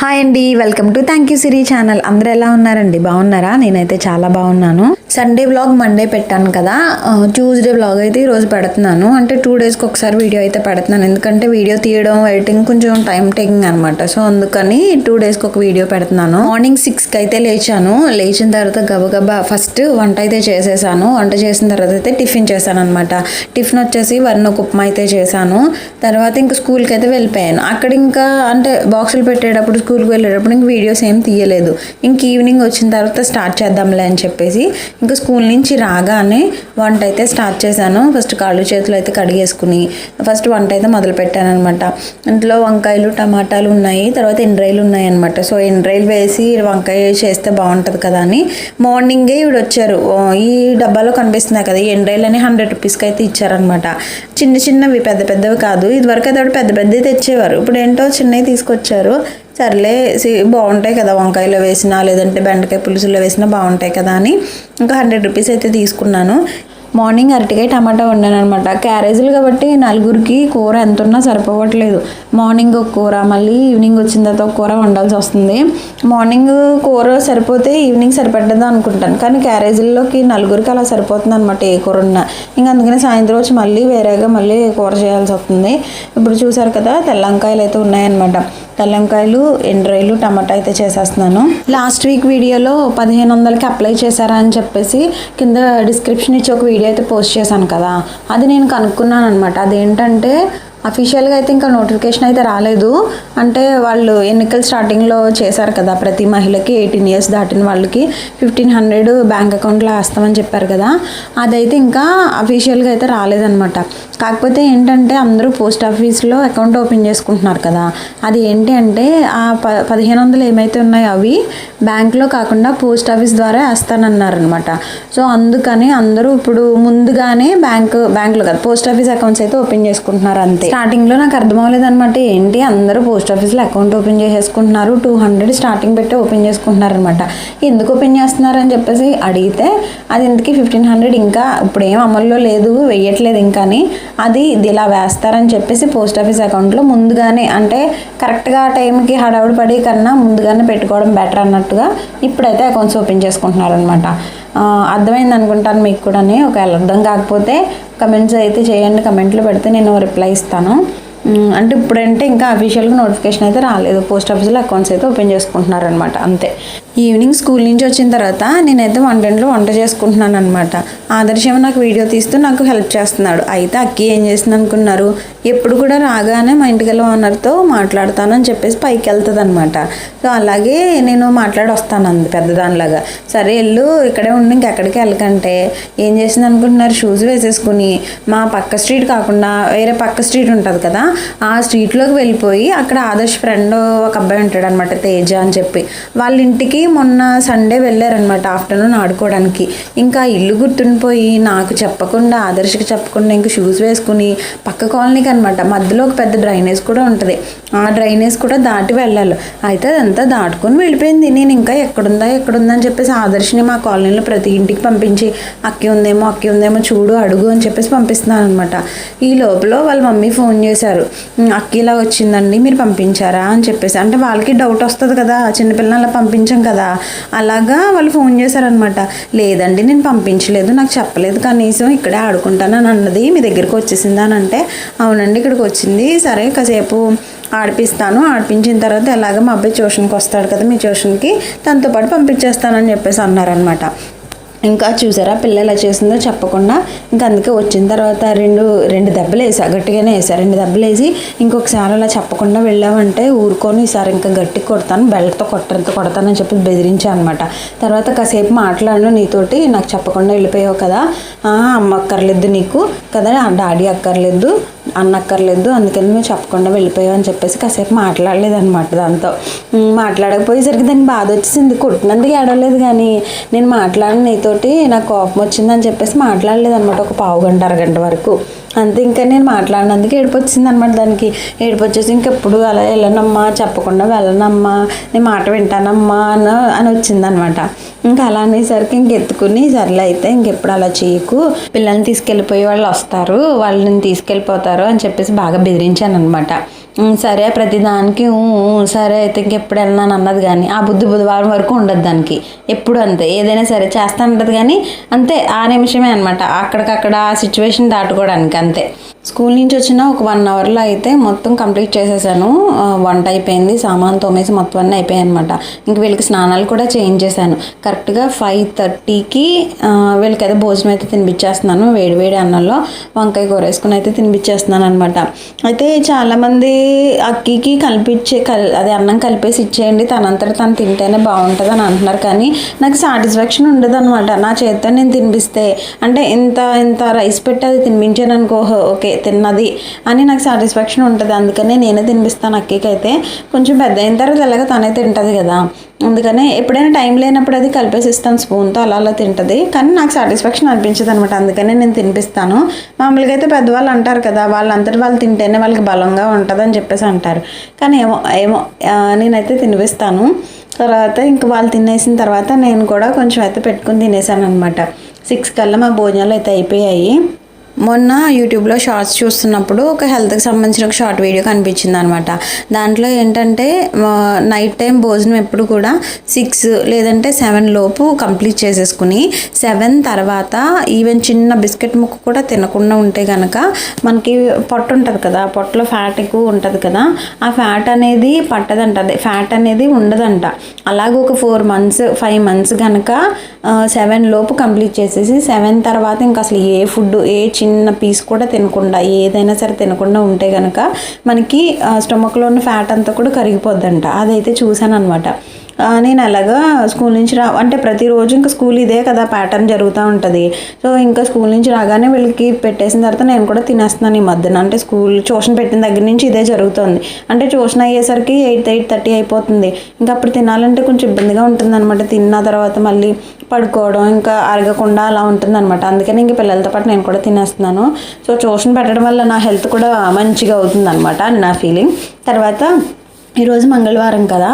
Hi అండి welcome to thank you Siri channel. అందరూ ఎలా ఉన్నారండి? బాగున్నారా? నేనైతే చాలా బాగున్నాను. సండే బ్లాగ్ మండే పెట్టాను కదా. ట్యూస్డే బ్లాగ్ అయితే ఈరోజు పెడుతున్నాను. అంటే టూ డేస్కి ఒకసారి వీడియో అయితే పెడుతున్నాను. ఎందుకంటే వీడియో తీయడం ఎడిటింగ్ కొంచెం టైం టేకింగ్ అనమాట సో అందుకని టూ డేస్కి ఒక వీడియో పెడుతున్నాను. మార్నింగ్ సిక్స్కి అయితే లేచాను. లేచిన తర్వాత గబగబా ఫస్ట్ వంట అయితే చేసేసాను. వంట చేసిన తర్వాత అయితే టిఫిన్ చేశాను అనమాట టిఫిన్ వచ్చేసి వన్ ఒక ఉప్మా అయితే చేశాను. తర్వాత ఇంకా స్కూల్కి అయితే వెళ్ళిపోయాను. అక్కడ ఇంకా అంటే బాక్సులు పెట్టేటప్పుడు స్కూల్కి వెళ్ళేటప్పుడు ఇంక వీడియోస్ ఏం తీయలేదు. ఇంక ఈవినింగ్ వచ్చిన తర్వాత స్టార్ట్ చేద్దాంలే అని చెప్పేసి ఇంకా స్కూల్ నుంచి రాగానే వంట అయితే స్టార్ట్ చేశాను. ఫస్ట్ కాళ్ళు చేతులు అయితే కడిగేసుకుని ఫస్ట్ వంట అయితే మొదలు పెట్టాను అనమాట ఇంట్లో వంకాయలు టమాటాలు ఉన్నాయి. తర్వాత ఎండ్రాయిలు ఉన్నాయి అనమాట సో ఎండ్రాయిలు వేసి వంకాయ చేస్తే బాగుంటుంది కదా అని మార్నింగే ఇవి వచ్చారు. ఈ డబ్బాలో కనిపిస్తున్నాయి కదా ఈ ఎండ్రాయిలు అని హండ్రెడ్ రూపీస్కి అయితే ఇచ్చారనమాట చిన్న చిన్నవి పెద్ద పెద్దవి కాదు. ఇదివరకు అయితే పెద్ద పెద్దవి తెచ్చేవారు. ఇప్పుడు ఏంటో చిన్నవి తీసుకొచ్చారు. సర్లే సి- బాగుంటాయి కదా వంకాయలో వేసినా లేదంటే బెండకాయ పులుసులో వేసినా బాగుంటాయి కదా అని ఇంకా హండ్రెడ్ రూపీస్ అయితే తీసుకున్నాను. మార్నింగ్ అరటికాయ టమాటా వండాను అనమాట క్యారేజీలు కాబట్టి నలుగురికి కూర ఎంత ఉన్నా సరిపోవట్లేదు. మార్నింగ్ ఒక కూర మళ్ళీ ఈవినింగ్ వచ్చిన తర్వాత ఒక కూర వండాల్సి వస్తుంది. మార్నింగ్ కూర సరిపోతే ఈవినింగ్ సరిపడ్డదా అనుకుంటాను. కానీ క్యారేజీల్లోకి నలుగురికి అలా సరిపోతుంది అనమాట ఏ కూర ఉన్నా ఇంకా అందుకని సాయంత్రం వచ్చి మళ్ళీ వేరేగా మళ్ళీ కూర చేయాల్సి వస్తుంది. ఇప్పుడు చూసారు కదా తెల్లంకాయలు అయితే ఉన్నాయన్నమాట. తెల్లంకాయలు ఎండ్రాయిలు టమాటా అయితే చేసేస్తున్నాను. లాస్ట్ వీక్ వీడియోలో పదిహేను వందలకి అప్లై చేశారా అని చెప్పేసి కింద డిస్క్రిప్షన్ ఇచ్చి ఒక వీడియో అయితే పోస్ట్ చేశాను కదా. అది నేను కనుక్కున్నాను అనమాట అదేంటంటే అఫీషియల్గా అయితే ఇంకా నోటిఫికేషన్ అయితే రాలేదు. అంటే వాళ్ళు ఎన్నికలు స్టార్టింగ్లో చేశారు కదా ప్రతి మహిళకి ఎయిటీన్ ఇయర్స్ దాటిన వాళ్ళకి ఫిఫ్టీన్ హండ్రెడ్ బ్యాంక్ అకౌంట్లో వేస్తామని చెప్పారు కదా. అదైతే ఇంకా అఫీషియల్గా అయితే రాలేదనమాట కాకపోతే ఏంటంటే అందరూ పోస్ట్ ఆఫీస్లో అకౌంట్ ఓపెన్ చేసుకుంటున్నారు కదా. అది ఏంటి అంటే ఆ ప పదిహేను వందలు ఏమైతే ఉన్నాయో అవి బ్యాంక్లో కాకుండా పోస్ట్ ఆఫీస్ ద్వారా వేస్తానన్నారు అనమాట సో అందుకని అందరూ ఇప్పుడు ముందుగానే బ్యాంక్ బ్యాంక్లో కదా పోస్ట్ ఆఫీస్ అకౌంట్స్ అయితే ఓపెన్ చేసుకుంటున్నారు అంతే. స్టార్టింగ్లో నాకు అర్థం అవ్వలేదు అనమాట ఏంటి అందరూ పోస్ట్ ఆఫీస్లో అకౌంట్ ఓపెన్ చేసేసుకుంటున్నారు టూ హండ్రెడ్ స్టార్టింగ్ పెట్టి ఓపెన్ చేసుకుంటున్నారు అనమాట ఎందుకు ఓపెన్ చేస్తున్నారు అని చెప్పేసి అడిగితే అది ఇంతకీ ఫిఫ్టీన్ హండ్రెడ్ ఇంకా ఇప్పుడు ఏం అమల్లో లేదు వెయ్యట్లేదు ఇంకాని అది ఇది ఇలా వేస్తారని చెప్పేసి పోస్ట్ ఆఫీస్ అకౌంట్లో ముందుగానే అంటే కరెక్ట్గా టైంకి హడావుడి పడి కన్నా ముందుగానే పెట్టుకోవడం బెటర్ అన్నట్టుగా ఇప్పుడైతే అకౌంట్స్ ఓపెన్ చేసుకుంటున్నారు అనమాట అర్థమైంది అనుకుంటాను మీకు కూడా ఒకవేళ అర్థం కాకపోతే కమెంట్స్ అయితే చేయండి. కమెంట్లు పెడితే నేను రిప్లై ఇస్తాను. అంటే ఇప్పుడంటే ఇంకా అఫీషియల్గా నోటిఫికేషన్ అయితే రాలేదు. పోస్ట్ ఆఫీస్లో అకౌంట్స్ అయితే ఓపెన్ చేసుకుంటున్నారు అనమాట అంతే. ఈవినింగ్ స్కూల్ నుంచి వచ్చిన తర్వాత నేనైతే వంటంట్లో వంట చేసుకుంటున్నాను అనమాట ఆదర్శం నాకు వీడియో తీస్తూ నాకు హెల్ప్ చేస్తున్నాడు. అయితే అక్కి ఏం చేసింది అనుకున్నారు ఎప్పుడు కూడా రాగానే మా ఇంటికి వెళ్ళి ఓనర్తో మాట్లాడతానని చెప్పేసి పైకి వెళ్తుంది అనమాట సో అలాగే నేను మాట్లాడి వస్తాను అంది పెద్దదానిలాగా. సరే వెళ్ళు ఇక్కడే ఉండి ఇంకెక్కడికి వెళ్ళకంటే ఏం చేసింది అనుకుంటున్నారు షూస్ వేసేసుకుని. మా పక్క స్ట్రీట్ కాకుండా వేరే పక్క స్ట్రీట్ ఉంటుంది కదా ఆ స్ట్రీట్లోకి వెళ్ళిపోయి అక్కడ ఆదర్శ్ ఫ్రెండ్ ఒక అబ్బాయి ఉంటాడు అనమాట తేజ అని చెప్పి. వాళ్ళ ఇంటికి మొన్న సండే వెళ్ళారనమాట ఆఫ్టర్నూన్ ఆడుకోవడానికి. ఇంకా ఇల్లు గుర్తుండిపోయి నాకు చెప్పకుండా ఆదర్శకి చెప్పకుండా ఇంక షూస్ వేసుకుని పక్క కాలనీకి అనమాట మధ్యలో ఒక పెద్ద డ్రైనేజ్ కూడా ఉంటుంది. ఆ డ్రైనేజ్ కూడా దాటి వెళ్ళాలి. అయితే అదంతా దాటుకొని వెళ్ళిపోయింది. నేను ఇంకా ఎక్కడుందా ఎక్కడుందా అని చెప్పేసి ఆదర్శని మా కాలనీలో ప్రతి ఇంటికి పంపించి అక్కి ఉందేమో అక్కి ఉందేమో చూడు అడుగు అని చెప్పేసి పంపిస్తున్నాను అనమాట ఈ లోపల వాళ్ళ మమ్మీ ఫోన్ చేశారు. అక్కి ఇలా వచ్చిందండి మీరు పంపించారా? అని చెప్పేసి. అంటే వాళ్ళకి డౌట్ వస్తుంది కదా చిన్నపిల్లని అలా పంపించాం కదా. అలాగా వాళ్ళు ఫోన్ చేశారనమాట లేదండి నేను పంపించలేదు నాకు చెప్పలేదు. కనీసం ఇక్కడే ఆడుకుంటానని అన్నది మీ దగ్గరికి వచ్చేసిందా? అని అంటే అవునండి ఇక్కడికి వచ్చింది. సరే కాసేపు ఆడిపిస్తాను. ఆడిపించిన తర్వాత ఎలాగ మా అబ్బాయి ట్యూషన్కి వస్తాడు కదా మీ ట్యూషన్కి తనతో పాటు పంపించేస్తానని చెప్పేసి అన్నారనమాట ఇంకా చూసారా పిల్ల ఎలా చేసిందో చెప్పకుండా ఇంకా అందుకే వచ్చిన తర్వాత రెండు రెండు దెబ్బలు వేసా గట్టిగానే వేసా. రెండు దెబ్బలు వేసి ఇంకొకసారి అలా చెప్పకుండా వెళ్ళామంటే ఊరుకొని ఈసారి ఇంకా గట్టి కొడతాను బెల్ట్తో కొట్టడంతో కొడతానని చెప్పి బెదిరించా అనమాట తర్వాత కాసేపు మాట్లాడను నీతోటి నాకు చెప్పకుండా వెళ్ళిపోయావు కదా అమ్మ అక్కర్లేదు నీకు కదా డాడీ అక్కర్లేదు అన్నక్కర్లేదు అందుకని నువ్వు చెప్పకుండా వెళ్ళిపోయావు అని చెప్పేసి కాసేపు మాట్లాడలేదు అనమాట దాంతో మాట్లాడకపోయేసరికి దానికి బాధ వచ్చేసింది. కొట్టినందుకు ఏడవలేదు కానీ నేను మాట్లాడిన నీతోటి నాకు కోపం వచ్చిందని చెప్పేసి మాట్లాడలేదు అనమాట ఒక పావు గంట అరగంట వరకు. అంతే ఇంకా నేను మాట్లాడినందుకు ఏడుపు వచ్చింది అనమాట దానికి. ఏడుపు వచ్చేసి ఇంకెప్పుడు అలా వెళ్ళనమ్మా చెప్పకుండా వెళ్ళనమ్మా నేను మాట వింటానమ్మా అని అని వచ్చిందనమాట ఇంకా అలా అనేసరికి ఇంకెత్తుకుని సర్లే అయితే ఇంకెప్పుడు అలా చేయకు. పిల్లల్ని తీసుకెళ్ళిపోయి వాళ్ళు వస్తారు వాళ్ళని తీసుకెళ్ళిపోతారు అని చెప్పేసి బాగా బెదిరించాను అనమాట సరే ప్రతిదానికి ఊ, సరే అయితే ఇంకెప్పుడు వెళ్ళినాను అన్నది కానీ ఆ బుద్ధి బుధవారం వరకు ఉండదు దానికి. ఎప్పుడు అంతే. ఏదైనా సరే చేస్తా ఉంటుంది కానీ అంతే. ఆ నిమిషమే అనమాట అక్కడికక్కడ ఆ సిచ్యువేషన్ దాటుకోవడానికి అంతే. స్కూల్ నుంచి వచ్చిన ఒక వన్ అవర్లో అయితే మొత్తం కంప్లీట్ చేసేసాను. వంట అయిపోయింది సామాన్ తోమేసి మొత్తం అన్నీ అయిపోయాయి అనమాట ఇంక వీళ్ళకి స్నానాలు కూడా చేంజ్ చేశాను. కరెక్ట్గా ఫైవ్ థర్టీకి వీళ్ళకి అయితే భోజనం అయితే తినిపించేస్తున్నాను వేడి వేడి అన్నంలో వంకాయ కూర వేసుకుని అయితే తినిపించేస్తున్నాను అనమాట అయితే చాలామంది అక్కికి కల్పించే కల్ అదే అన్నం కలిపేసి ఇచ్చేయండి తనంతట తను తింటేనే బాగుంటుంది అని అంటున్నారు. కానీ నాకు సాటిస్ఫాక్షన్ ఉండదు అనమాట నా చేతితో నేను తినిపిస్తే అంటే ఇంత ఇంత రైస్ పెట్టి అది తినిపించాను అనుకో ఓకే తిన్నది అని నాకు సాటిస్ఫాక్షన్ ఉంటుంది. అందుకనే నేనే తినిపిస్తాను అక్కకి అయితే కొంచెం పెద్ద అయిన తర్వాత ఎలాగ తనే తింటుంది కదా. అందుకనే ఎప్పుడైనా టైం లేనప్పుడు అది కలిపేసి ఇస్తాను స్పూన్తో అలా అలా తింటుంది. కానీ నాకు సాటిస్ఫాక్షన్ అనిపించదు అనమాట అందుకనే నేను తినిపిస్తాను. మామూలుగా అయితే పెద్దవాళ్ళు అంటారు కదా వాళ్ళంతటి వాళ్ళు తింటేనే వాళ్ళకి బలంగా ఉంటుంది అని చెప్పేసి అంటారు. కానీ ఏమో ఏమో నేనైతే తినిపిస్తాను. తర్వాత ఇంకా వాళ్ళు తినేసిన తర్వాత నేను కూడా కొంచెం అయితే పెట్టుకుని తినేసాను అనమాట సిక్స్ కల్లా మా భోజనాలు అయితే అయిపోయాయి. మొన్న యూట్యూబ్లో షార్ట్స్ చూస్తున్నప్పుడు ఒక హెల్త్కి సంబంధించిన ఒక షార్ట్ వీడియో కనిపించింది అనమాట దాంట్లో ఏంటంటే నైట్ టైం భోజనం ఎప్పుడు కూడా సిక్స్ లేదంటే సెవెన్ లోపు కంప్లీట్ చేసేసుకుని సెవెన్ తర్వాత ఈవెన్ చిన్న బిస్కెట్ ముక్క కూడా తినకుండా ఉంటే కనుక మనకి పొట్టు ఉంటుంది కదా ఆ పొట్టలో ఫ్యాట్ ఎక్కువ ఉంటుంది కదా ఆ ఫ్యాట్ అనేది పట్టదంట. అదే ఫ్యాట్ అనేది ఉండదంట. అలాగే ఒక ఫోర్ మంత్స్ ఫైవ్ మంత్స్ కనుక సెవెన్ లోపు కంప్లీట్ చేసేసి సెవెన్ తర్వాత ఇంకా అసలు ఏ ఫుడ్ ఏ చిన్న చిన్న పీస్ కూడా తినకుండా ఏదైనా సరే తినకుండా ఉంటే కనుక మనకి స్టమక్లో ఉన్న ఫ్యాట్ అంతా కూడా కరిగిపోద్దంట. అదైతే చూశాను అనమాట నేను అలాగా స్కూల్ నుంచి రా అంటే ప్రతిరోజు ఇంకా స్కూల్ ఇదే కదా ప్యాటర్న్ జరుగుతూ ఉంటుంది. సో ఇంకా స్కూల్ నుంచి రాగానే వీళ్ళకి పెట్టేసిన తర్వాత నేను కూడా తినేస్తున్నాను ఈ మధ్యన. అంటే స్కూల్ ట్యూషన్ పెట్టిన దగ్గర నుంచి ఇదే జరుగుతుంది. అంటే ట్యూషన్ అయ్యేసరికి ఎయిట్ ఎయిట్ థర్టీ అయిపోతుంది. ఇంకా అప్పుడు తినాలంటే కొంచెం ఇబ్బందిగా ఉంటుంది అనమాట తిన్న తర్వాత మళ్ళీ పడుకోవడం ఇంకా అరగకుండా అలా ఉంటుంది అనమాట అందుకని ఇంక పిల్లలతో పాటు నేను కూడా తినేస్తున్నాను. సో ట్యూషన్ పెట్టడం వల్ల నా హెల్త్ కూడా మంచిగా అవుతుంది అనమాట అని నా ఫీలింగ్. తర్వాత ఈరోజు మంగళవారం కదా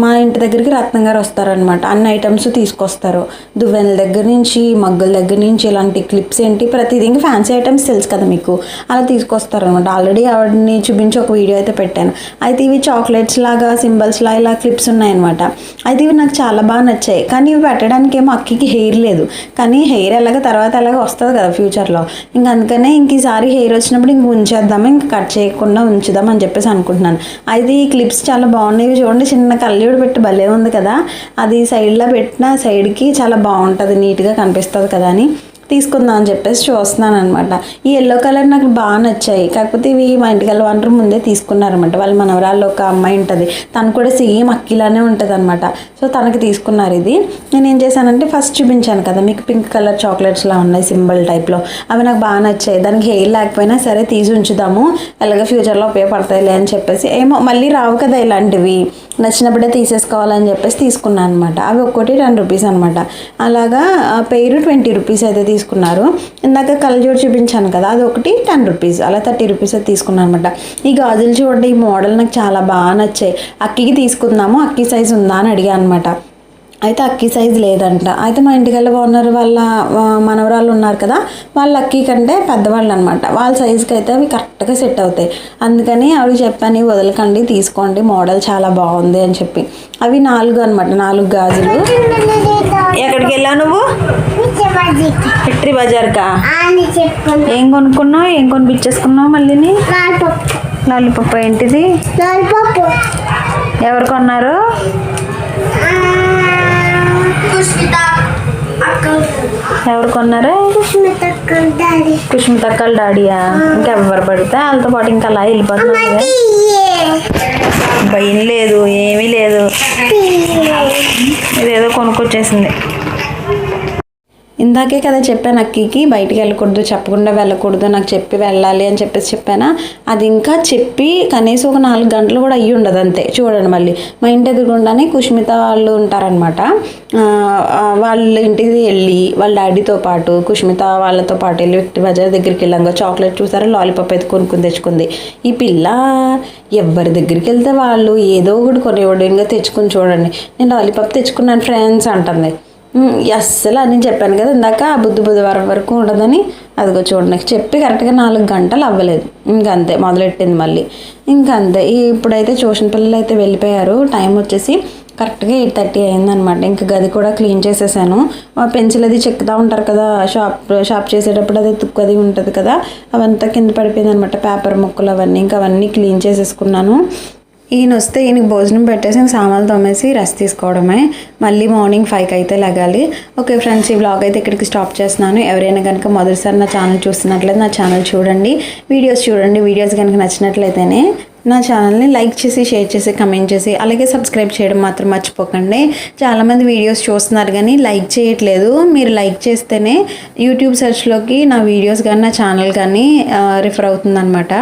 మా ఇంటి దగ్గరికి రత్నం గారు వస్తారనమాట అన్ని ఐటమ్స్ తీసుకొస్తారు. దువ్వెనల దగ్గర నుంచి మగ్గుల దగ్గర నుంచి ఇలాంటి క్లిప్స్ ఏంటి ప్రతిదీ ఇంకా ఫ్యాన్సీ ఐటమ్స్ తెలుసు కదా మీకు. అలా తీసుకొస్తారనమాట ఆల్రెడీ ఆవిడని చూపించి ఒక వీడియో అయితే పెట్టాను. అయితే ఇవి చాక్లెట్స్ లాగా సింబల్స్ లా ఇలా క్లిప్స్ ఉన్నాయన్నమాట. అయితే ఇవి నాకు చాలా బాగా నచ్చాయి. కానీ ఇవి పెట్టడానికి ఏమో అక్కకి హెయిర్ లేదు. కానీ హెయిర్ ఎలాగ తర్వాత ఎలాగ వస్తుంది కదా ఫ్యూచర్లో ఇంకా అందుకనే ఇంక ఈసారి హెయిర్ వచ్చినప్పుడు ఇంక ఉంచేద్దాము ఇంక కట్ చేయకుండా ఉంచుదాం అని చెప్పేసి అనుకుంటున్నాను. అయితే ఈ క్లిప్స్ చాలా బాగున్నాయి. చూడండి చిన్న కళ్ళజోడు పెట్టి భలే ఉంది కదా. అది సైడ్లో పెట్టిన సైడ్కి చాలా బాగుంటుంది నీట్గా కనిపిస్తుంది కదా అని. తీసుకుందాం అని చెప్పేసి చూస్తున్నాను అనమాట ఈ ఎల్లో కలర్ నాకు బాగా నచ్చాయి. కాకపోతే ఇవి మా ఇంటికల్ వంటరు ముందే తీసుకున్నారనమాట వాళ్ళ మనవరాళ్ళు ఒక అమ్మాయి ఉంటుంది. తను కూడా సేమ్ అక్కిలానే ఉంటుంది అనమాట సో తనకి తీసుకున్నారు ఇది. నేను ఏం చేశానంటే ఫస్ట్ చూపించాను కదా మీకు పింక్ కలర్ చాక్లెట్స్లా ఉన్నాయి సింబల్ టైప్లో అవి నాకు బాగా నచ్చాయి. దానికి హెయిర్ లేకపోయినా సరే తీసి ఉంచుదాము. ఎలాగ ఫ్యూచర్లో ఉపయోగపడతాయిలే అని చెప్పేసి. ఏమో మళ్ళీ రావు కదా ఇలాంటివి. నచ్చినప్పుడే తీసేసుకోవాలని చెప్పేసి తీసుకున్నాను అనమాట అవి ఒక్కోటి టెన్ రూపీస్ అనమాట అలాగా పేరు ట్వంటీ రూపీస్ అయితే తీసుకున్నాను. తీసుకున్నారు. ఇందాక కలజోడు చూపించాను కదా అది ఒకటి టెన్ రూపీస్ అలా థర్టీ రూపీస్ అది తీసుకున్నాను అనమాట ఈ గాజులు చూడండి ఈ మోడల్ నాకు చాలా బాగా నచ్చాయి. అక్కికి తీసుకుందాము అక్కి సైజ్ ఉందా అని అడిగాను అనమాట అయితే అక్కి సైజ్ లేదంట. అయితే మా ఇంటికి వెళ్ళి ఓనర్ వాళ్ళ మనవరాళ్ళు ఉన్నారు కదా వాళ్ళ అక్కి కంటే పెద్దవాళ్ళు అనమాట వాళ్ళ సైజుకి అయితే అవి కరెక్ట్గా సెట్ అవుతాయి. అందుకని ఆవిడ చెప్పాను వదలకండి తీసుకోండి మోడల్ చాలా బాగుంది అని చెప్పి. అవి నాలుగు అనమాట నాలుగు గాజులు. ఎక్కడికి వెళ్ళావు నువ్వు? ఫిట్రీ బజార్కా? ఏం కొనుక్కున్నావు? ఏం కొనిపించేసుకున్నావు మళ్ళీని లాలిపప్పు. లాలీపప్ ఏంటిది? ఎవరు కొన్నారు? ఎవరు కొన్నారు? కుష్మిత అక్కల డాడీయా? ఇంకెవరు పడితే వాళ్ళతో పాటు ఇంకా అలా వెళ్ళిపోతున్నారు భయం లేదు ఏమీ లేదు. ఇదేదో కొనుక్కొచ్చేసింది. ఇందాకే కదా చెప్పాను అక్కికి బయటికి వెళ్ళకూడదు చెప్పకుండా వెళ్ళకూడదు నాకు చెప్పి వెళ్ళాలి అని చెప్పేసి చెప్పానా? అది ఇంకా చెప్పి కనీసం ఒక నాలుగు గంటలు కూడా అయ్యి ఉండదు అంతే చూడండి మళ్ళీ. మా ఇంటి ఎదురుగుండానే కుష్మిత వాళ్ళు ఉంటారనమాట వాళ్ళ ఇంటికి వెళ్ళి వాళ్ళ డాడీతో పాటు కుష్మిత వాళ్ళతో పాటు వెళ్ళి వ్యక్తి బజార్ దగ్గరికి వెళ్ళాక చాక్లెట్ చూసారా? లాలీపాప్ అయితే కొనుక్కుని తెచ్చుకుంది. ఈ పిల్ల ఎవరి దగ్గరికి వెళ్తే వాళ్ళు ఏదో ఒకటి కొనేవాడు ఇంకా తెచ్చుకుని చూడండి. నేను లాలీపాప్ తెచ్చుకున్నాను ఫ్రెండ్స్ అంటుంది. అస్సలు అని చెప్పాను కదా ఇందాక ఆ బుద్ధి బుధవారం వరకు ఉండదని. అదిగో చూడండి చెప్పి కరెక్ట్గా నాలుగు గంటలు అవ్వలేదు. ఇంకంతే అంతే మొదలెట్టింది మళ్ళీ. ఇంకంతే అంతే ఇప్పుడైతే ట్యూషన్ పిల్లలు అయితే వెళ్ళిపోయారు టైం వచ్చేసి కరెక్ట్గా ఎయిట్ థర్టీ అయిందనమాట. ఇంకా గది కూడా క్లీన్ చేసేసాను. మా పెన్సిల్ అది చెక్కుతూ ఉంటారు కదా షాప్ షాప్ చేసేటప్పుడు అది తుక్కు అది ఉంటుంది కదా అవంతా కింద పడిపోయింది అనమాట పేపర్ ముక్కలు అవన్నీ ఇంకా అవన్నీ క్లీన్ చేసేసుకున్నాను. ఈయన వస్తే ఈయనకి భోజనం పెట్టేసి సామాన్లు తోమేసి రెస్ట్ తీసుకోవడమే. మళ్ళీ మార్నింగ్ ఫైవ్కి అయితే లెగాలి. ఓకే ఫ్రెండ్స్ ఈ బ్లాగ్ అయితే ఇక్కడికి స్టాప్ చేస్తున్నాను. ఎవరైనా కనుక మొదటిసారి నా ఛానల్ చూస్తున్నట్లయితే నా ఛానల్ చూడండి. వీడియోస్ చూడండి. వీడియోస్ కనుక నచ్చినట్లయితేనే నా ఛానల్ని లైక్ చేసి షేర్ చేసి కమెంట్ చేసి అలాగే సబ్స్క్రైబ్ చేయడం మాత్రం మర్చిపోకండి. చాలామంది వీడియోస్ చూస్తున్నారు కానీ లైక్ చేయట్లేదు. మీరు లైక్ చేస్తేనే యూట్యూబ్ సెర్చ్లోకి నా వీడియోస్ కానీ నా ఛానల్ కానీ రిఫర్ అవుతుందన్నమాట.